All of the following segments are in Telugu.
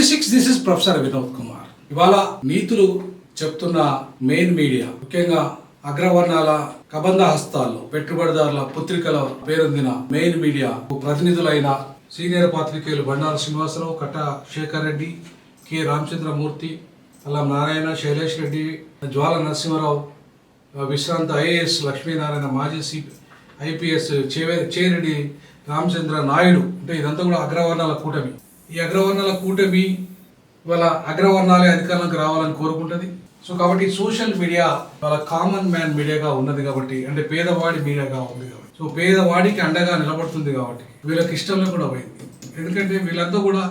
Twenty six this is professor Vinod Kumar ఇవాళ నీతులు చెప్తున్న మెయిన్ మీడియా ముఖ్యంగా అగ్రవర్ణాల కబంధ హస్తాల్లో పెట్టుబడిదారుల పుత్రికల పేరొందిన మెయిన్ మీడియా ప్రతినిధులైన సీనియర్ పాత్రికేయులు బండారు శ్రీనివాసరావు కట్ట శేఖర్ రెడ్డి కె. రామచంద్రమూర్తి అల్లం నారాయణ శైలేష్ రెడ్డి జ్వాల నరసింహారావు విశ్రాంత ఐఏఎస్ లక్ష్మీనారాయణ మాజీ సి ఐపీఎస్ చేవే చేరెడ్డి రామచంద్ర నాయుడు. అంటే ఇదంతా కూడా అగ్రవర్ణాల కూటమి. ఈ అగ్రవర్ణాల కూటమి ఇవాళ అగ్రవర్ణాలే అధికారంలోకి రావాలని కోరుకుంటుంది. సో కాబట్టి సోషల్ మీడియా వాళ్ళ కామన్ మ్యాన్ మీడియాగా ఉన్నది కాబట్టి అంటే పేదవాడి మీడియాగా ఉంది కాబట్టి. సో పేదవాడికి అండగా నిలబడుతుంది కాబట్టి వీళ్ళకి ఇష్టంలో కూడా పోయింది. ఎందుకంటే వీళ్ళంతా కూడా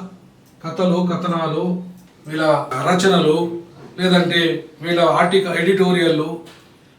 కథలు కథనాలు వీళ్ళ రచనలు లేదంటే వీళ్ళ ఆర్టిక ఎడిటోరియల్లు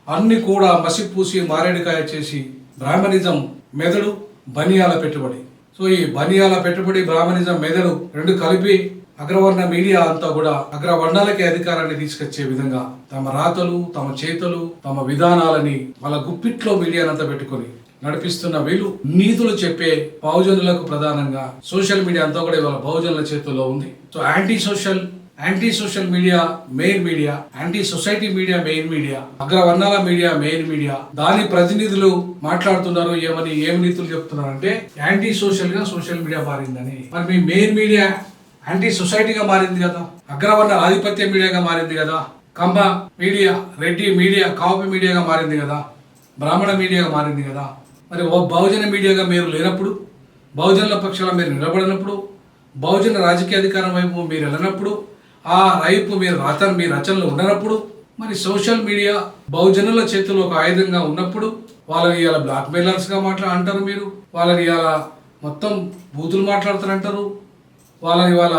అన్ని కూడా మసిపూసి మారేడుకాయ చేసి బ్రాహ్మణిజం మెదడు బనియాల పెట్టుబడి. సో ఈ బనియాల పెట్టుబడి బ్రాహ్మణిజం మెదడు రెండు కలిపి అగ్రవర్ణ మీడియా అంతా కూడా అగ్రవర్ణాలకి అధికారాన్ని తీసుకొచ్చే విధంగా తమ రాతలు తమ చేతలు తమ విధానాలని వాళ్ళ గుప్పిట్లో మీడియానంతా పెట్టుకొని నడిపిస్తున్న వీళ్ళు నీతులు చెప్పే బహుజనులకు ప్రధానంగా సోషల్ మీడియా అంతా కూడా ఇవాళ బహుజనుల చేతుల్లో ఉంది. So anti social anti social media main media anti society media main media అగ్రవర్ణాల మీడియా మెయిన్ మీడియా దాని ప్రతినిధులు మాట్లాడుతున్నారు ఏమని ఏం నీతులు చెప్తున్నారు అంటే యాంటీ సోషల్గా సోషల్ మీడియా మారిందని. మరి మీ మెయిన్ మీడియా యాంటీ సొసైటీగా మారింది కదా. అగ్రవర్ణ ఆధిపత్య మీడియాగా మారింది కదా. కంబ మీడియా రెడ్డి మీడియా కాపీ మీడియాగా మారింది కదా. బ్రాహ్మణ మీడియాగా మారింది కదా. మరి ఓ బహుజన మీడియాగా మీరు లేనప్పుడు బహుజనుల పక్షాల మీరు నిలబడినప్పుడు బహుజన రాజకీయ అధికారం వైపు మీరు వెళ్ళినప్పుడు ఆ రైపు మీరు రచన మీ రచనలు ఉండనప్పుడు మరి సోషల్ మీడియా బహుజనుల చేతిలో ఒక ఆయుధంగా ఉన్నప్పుడు వాళ్ళని ఇవాళ బ్లాక్ మెయిలర్స్గా మాట్లా అంటారు మీరు? వాళ్ళని ఇవాళ మొత్తం బూతులు మాట్లాడతారంటారు వాళ్ళని ఇవాళ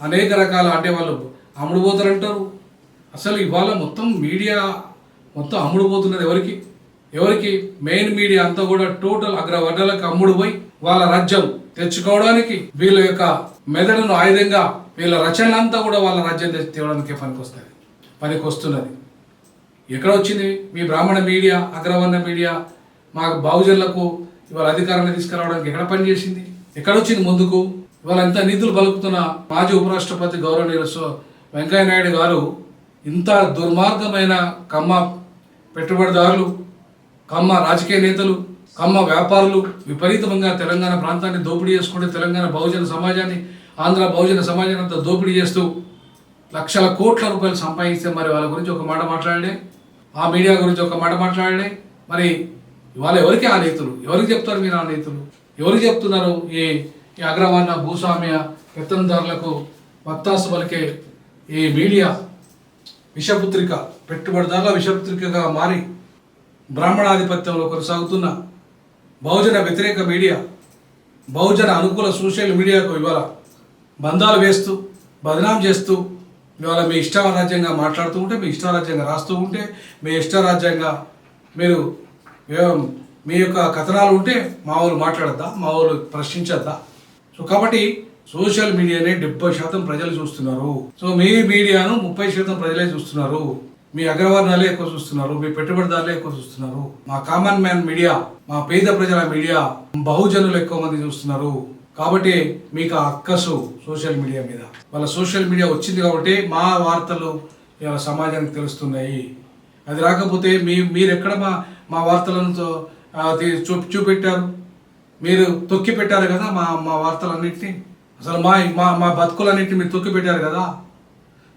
అనేక రకాల అంటే వాళ్ళు అమ్ముడుపోతారంటారు అసలు ఇవాళ మొత్తం మీడియా మొత్తం అమ్ముడుపోతున్నది ఎవరికి? ఎవరికి మెయిన్ మీడియా అంతా కూడా టోటల్ అగ్రవర్ణాలకు అమ్ముడు పోయి వాళ్ళ రాజ్యం తెచ్చుకోవడానికి వీళ్ళ యొక్క మెదడును ఆయుధంగా వీళ్ళ రచనలంతా కూడా వాళ్ళ రాజ్యం తెచ్చి తేవడానికి పనికొస్తుంది పనికొస్తున్నది. ఎక్కడ వచ్చింది? మీ బ్రాహ్మణ మీడియా అగ్రవర్ణ మీడియా మా బహుజనులకు ఇవాళ అధికారాన్ని తీసుకురావడానికి ఎక్కడ పనిచేసింది? ఎక్కడ వచ్చింది ముందుకు? ఇవాళ ఇంత నిధులు పలుకుతున్న మాజీ ఉపరాష్ట్రపతి గౌరవనీయులు సో వెంకయ్య నాయుడు గారు ఇంత దుర్మార్గమైన కమ్మ పెట్టుబడిదారులు కమ్మ రాజకీయ నేతలు కమ్మ వ్యాపారులు విపరీతంగా తెలంగాణ ప్రాంతాన్ని దోపిడీ చేసుకుంటే తెలంగాణ బహుజన సమాజాన్ని ఆంధ్ర బహుజన సమాజాన్ని అంతా దోపిడీ చేస్తూ లక్షల కోట్ల రూపాయలు సంపాదిస్తే మరి వాళ్ళ గురించి ఒక మాట మాట్లాడండి. ఆ మీడియా గురించి ఒక మాట మాట్లాడండి. మరి ఇవాళ ఎవరికి ఆ నేతలు? ఎవరికి చెప్తారు మీరు ఆ నేతలు? ఎవరికి చెప్తున్నారు ఈ ఈ అగ్రవర్ణ భూస్వామ్య పెత్తనదారులకు వత్తాసు పలికే ఈ మీడియా విషపుత్రిక పెట్టుబడిదారుల విషపుత్రికగా మారి బ్రాహ్మణాధిపత్యంలో కొనసాగుతున్న బహుజన వ్యతిరేక మీడియా బహుజన అనుకూల సోషల్ మీడియాకు ఇవాళ బంధాలు వేస్తూ బదనాం చేస్తూ ఇవాళ మీ ఇష్టారాజ్యంగా మాట్లాడుతూ ఉంటే మీ ఇష్టారాజ్యంగా రాస్తూ ఉంటే మీ ఇష్టారాజ్యంగా మీరు మీ యొక్క కథనాలు ఉంటే మా వాళ్ళు మాట్లాడద్దా మా వాళ్ళు ప్రశ్నించద్దా? సో కాబట్టి సోషల్ మీడియానే డెబ్బై శాతం ప్రజలు చూస్తున్నారు. సో మీ మీడియాను ముప్పై శాతం ప్రజలే చూస్తున్నారు. మీ అగ్రవర్ణాలే ఎక్కువ చూస్తున్నారు మీ పెట్టుబడిదారులే ఎక్కువ చూస్తున్నారు మా కామన్ మ్యాన్ మీడియా మా పేద ప్రజల మీడియా బహుజనులు ఎక్కువ మంది చూస్తున్నారు. కాబట్టి మీకు ఆ అక్కసు సోషల్ మీడియా మీద. వాళ్ళ సోషల్ మీడియా వచ్చింది కాబట్టి మా వార్తలు ఇవాళ సమాజానికి తెలుస్తున్నాయి. అది రాకపోతే మీ మీరు ఎక్కడ మా మా వార్తలను చూ చూపెట్టారు? మీరు తొక్కి పెట్టారు కదా మా మా వార్తలన్నింటినీ? అసలు మా మా మా బతుకులన్నింటినీ మీరు తొక్కి పెట్టారు కదా?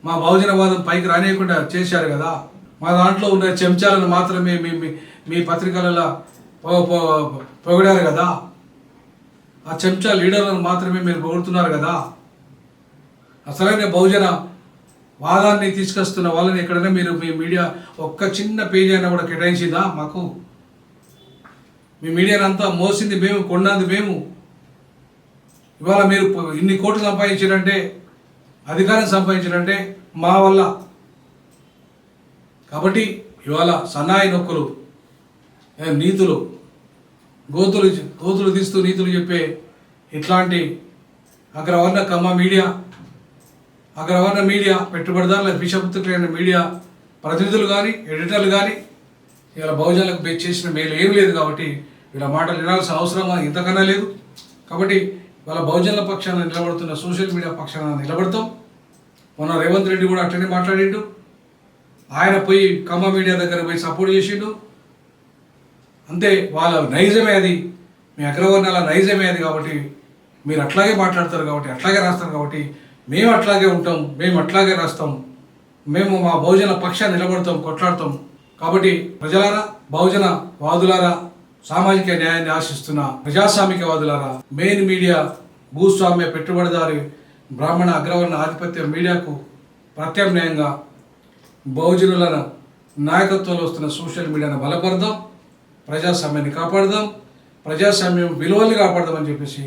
మా బహుజనవాదం పైకి రానియకుండా చేశారు కదా. మా దాంట్లో ఉన్న చెంచాలను మాత్రమే మీ మీ- పత్రికలలో పొగిడారు కదా. ఆ చెంచా లీడర్లను మాత్రమే మీరు పొగుడుతున్నారు కదా. అసలైన బహుజన వాదాన్ని తీసుకొస్తున్న వాళ్ళని ఎక్కడైనా మీరు మీ మీడియా ఒక్క చిన్న పేజీ అయినా కూడా కేటాయించిందా మాకు? మీ మీడియాని అంతా మోసింది మేము కొన్నది మేము. ఇవాళ మీరు ఇన్ని కోట్లు సంపాదించారంటే అధికారం సంపాదించారంటే మా వల్ల. కాబట్టి ఇవాళ సన్నాయి నొక్కులు నీతులు గోతులు గోతులు తీస్తూ నీతులు చెప్పే ఇట్లాంటి అగ్రవర్ణ కమ్మ మీడియా అగ్రవర్ణ మీడియా పెట్టుబడిదారుల విషపుత్రులైన మీడియా ప్రతినిధులు కానీ ఎడిటర్లు కానీ ఇలా బహుజనులకు బెచ్ చేసిన మేలు ఏం లేదు కాబట్టి వీళ్ళ మాటలు వినాల్సిన అవసరం ఇంతకన్నా లేదు. కాబట్టి వాళ్ళ బహుజనుల పక్షాన నిలబడుతున్న సోషల్ మీడియా పక్షాన నిలబడతాం. మొన్న రేవంత్ రెడ్డి కూడా అట్లనే మాట్లాడిండు. ఆయన పోయి కమ్మ మీడియా దగ్గర పోయి సపోర్ట్ చేసిండు. అంతే వాళ్ళ నైజమే అది. మీ అగ్రవర్ణాల నైజమే అది కాబట్టి మీరు అట్లాగే మాట్లాడతారు కాబట్టి అట్లాగే రాస్తారు కాబట్టి మేము అట్లాగే ఉంటాం మేము అట్లాగే రాస్తాం. మేము మా బహుజన పక్షాన్ని నిలబడతాం కొట్లాడతాం. కాబట్టి ప్రజలారా బహుజన వాదులారా సామాజిక న్యాయాన్ని ఆశిస్తున్న ప్రజాస్వామిక వాదులారా మెయిన్ మీడియా భూస్వామ్య పెట్టుబడిదారి బ్రాహ్మణ అగ్రవర్ణ ఆధిపత్య మీడియాకు ప్రత్యామ్నాయంగా బహుజనుల నాయకత్వంలో వస్తున్న సోషల్ మీడియాను బలపడదాం ప్రజాస్వామ్యాన్ని కాపాడదాం ప్రజాస్వామ్యం విలువలు కాపాడదామని చెప్పేసి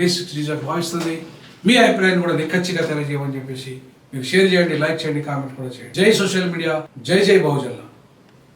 డిస్ట్రిక్ట్ రిజర్వ్ భావిస్తుంది. మీ అభిప్రాయాన్ని కూడా నిక్కచ్చిగా తెలియజేయమని చెప్పేసి మీరు షేర్ చేయండి లైక్ చేయండి కామెంట్ కూడా చేయండి. జై సోషల్ మీడియా జై జై బహుజనుల.